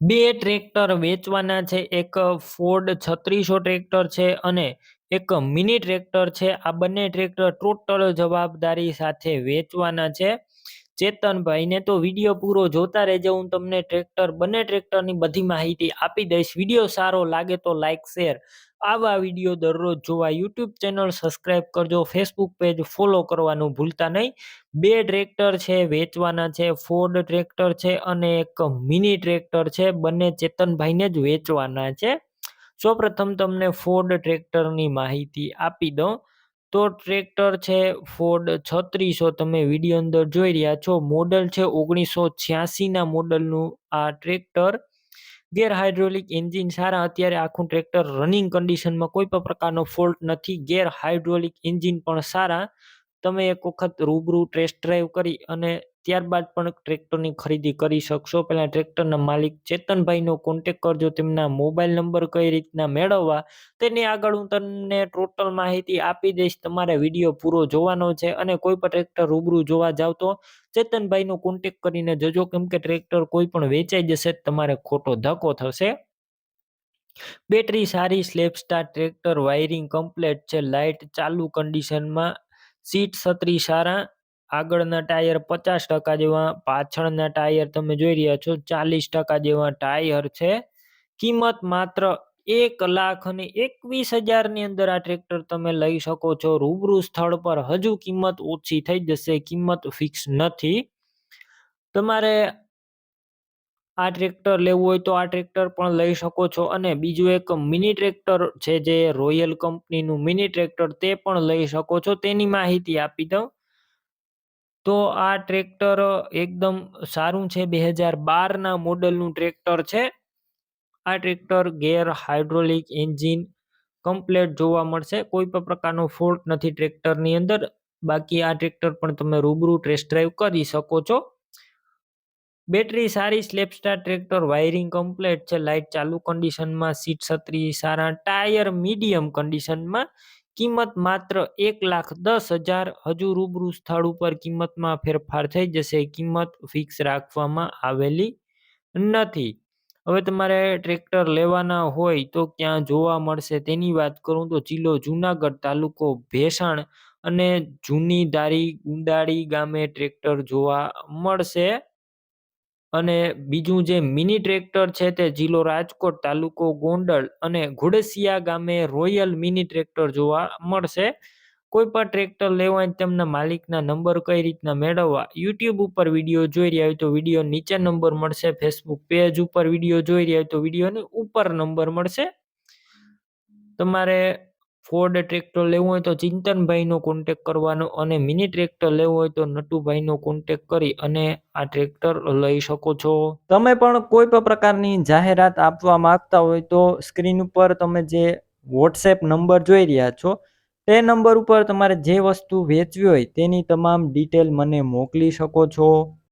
બે ટ્રેક્ટર વેચવાના છે, એક ફોર્ડ છત્રીસો ટ્રેક્ટર છે અને એક મિની ટ્રેક્ટર છે. આ બંને ટ્રેક્ટર ટોટલ જવાબદારી સાથે વેચવાના છે. ચેતનભાઈને તો વીડિયો પૂરો જોતા રહેજો, હું તમને ટ્રેક્ટર, બંને ટ્રેક્ટરની બધી માહિતી આપી દઈશ. વીડિયો સારો લાગે તો લાઇક શેર આવા વીડિયો દરરોજ જોવા યુટ્યુબ ચેનલ સબસ્ક્રાઈબ કરજો, ફેસબુક પેજ ફોલો કરવાનું ભૂલતા નહીં. બે ટ્રેક્ટર છે, વેચવાના છે, ફોર્ડ ટ્રેક્ટર છે અને એક મિની ટ્રેક્ટર છે, બંને ચેતનભાઈને જ વેચવાના છે. સૌપ્રથમ તમને ફોર્ડ ટ્રેક્ટરની માહિતી આપી દઉં. તો ટ્રેક્ટર છે, ફોર્ડ છત્રીસો તમે વીડિયો અંદર જોઈ રહ્યા છો. મોડલ છે ઓગણીસો છ્યાસીના મોડલનું આ ટ્રેક્ટર. ગેર હાઇડ્રોલિક એન્જિન સારા અત્યારે આખું ટ્રેક્ટર રનિંગ કન્ડિશનમાં કોઈ પણ પ્રકારનો ફોલ્ટ નથી. ગેર હાઇડ્રોલિક એન્જિન પણ સારા તમે એક વખત રૂબરૂ ટેસ્ટ ડ્રાઈવ કરી અને ત્યારબાદ પણ ટ્રેક્ટરની ખરીદી કરી શકશો. પહેલાં ટ્રેક્ટરના માલિક ચેતનભાઈનો કોન્ટેક કરજો, તેમના મોબાઈલ નંબર કઈ રીતના મેળવવા તેની આગળ હું તમને ટોટલ માહિતી આપી દઈશ. તમારે વીડિયો પૂરો જોવાનો છે અને કોઈ પણ ટ્રેક્ટર રૂબરૂ જોવા જાવ તો ચેતનભાઈનો કોન્ટેક કરીને જજો. કેમ કે ટ્રેક્ટર કોઈ પણ વેચાઈ જશે તમારે ખોટો ધક્કો થશે. બેટરી સારી self start tractor wiring complete છે. લાઇટ ચાલુ કન્ડિશનમાં સીટ છત્રી સારા, આગળના ટાયર પચાસ ટકા જેવા, પાછળના ટાયર તમે જોઈ રહ્યા છો, ચાલીસ ટકા જેવા ટાયર છે. કિંમત માત્ર એક લાખ અને એકવીસ હજારની અંદર આ ટ્રેક્ટર તમે લઈ શકો છો. રૂબરૂ સ્થળ પર હજુ કિંમત ઓછી થઈ જશે, કિંમત ફિક્સ નથી. તમારે આ ટ્રેક્ટર લેવું હોય તો આ ટ્રેક્ટર પણ લઈ શકો છો. અને બીજું એક મિની ટ્રેક્ટર છે જે રોયલ કંપનીનું મિની ટ્રેક્ટર તે પણ લઈ શકો છો. તેની માહિતી આપી દઉં. તો આ ટ્રેક્ટર એકદમ સારું છે. બે હજાર બારના મોડલનું ટ્રેક્ટર છે. આ tractor gear hydraulic engine complete જોવા મળશે. કોઈ પણ પ્રકારનો ફોલ્ટ નથી ટ્રેક્ટરની અંદર. બાકી આ ટ્રેક્ટર પણ તમે રૂબરૂ ટેસ્ટ ડ્રાઈવ કરી શકો છો. બેટરી સારી self start tractor, wiring complete છે લાઇટ ચાલુ કન્ડિશનમાં સીટ છત્રી સારા, ટાયર મીડિયમ કન્ડિશનમાં કિંમત માત્ર એક લાખ દસ હજાર. હજુ રૂબરૂ સ્થળ ઉપર કિંમતમાં ફેરફાર થઈ જશે. કિંમત ફિક્સ રાખવામાં આવેલી નથી. હવે તમારે ટ્રેક્ટર લેવાના હોય તો ક્યાં જોવા મળશે તેની વાત કરું તો જિલ્લો જુનાગઢ તાલુકો ભેસાણ અને જૂની દારી ગુંદાળી ગામે ટ્રેક્ટર જોવા મળશે. અને બીજું જે મિની ટ્રેક્ટર છે તે જિલ્લો રાજકોટ તાલુકો ગોંડલ અને ઘોડસિયા ગામે રોયલ મિની ટ્રેક્ટર જોવા મળશે. કોઈ પણ ટ્રેક્ટર લેવા તેમના માલિકના નંબર કઈ રીતના મેળવવા યુટ્યુબ ઉપર વીડિયો જોઈ રહ્યા હોય તો વીડિયો નીચે નંબર મળશે, ફેસબુક પેજ ઉપર વીડિયો જોઈ રહ્યા હોય તો વિડીયોની ઉપર નંબર મળશે. તમારે ફોર્ડ ટ્રેક્ટર લેવું હોય તો ચિંતનભાઈનો કોન્ટેક કરવાનો અને મિની ટ્રેક્ટર લેવું હોય તો નટુભાઈનો કોન્ટેક કરી અને આ ટ્રેક્ટર લઈ શકો છો. તમે પણ કોઈ પણ પ્રકારની જાહેરાત આપવા માંગતા હોય તો સ્ક્રીન ઉપર તમે જે વોટ્સએપ નંબર જોઈ રહ્યા છો, તે નંબર ઉપર તમારે જે વસ્તુ વેચવી હોય તેની તમામ ડિટેલ મને મોકલી શકો છો.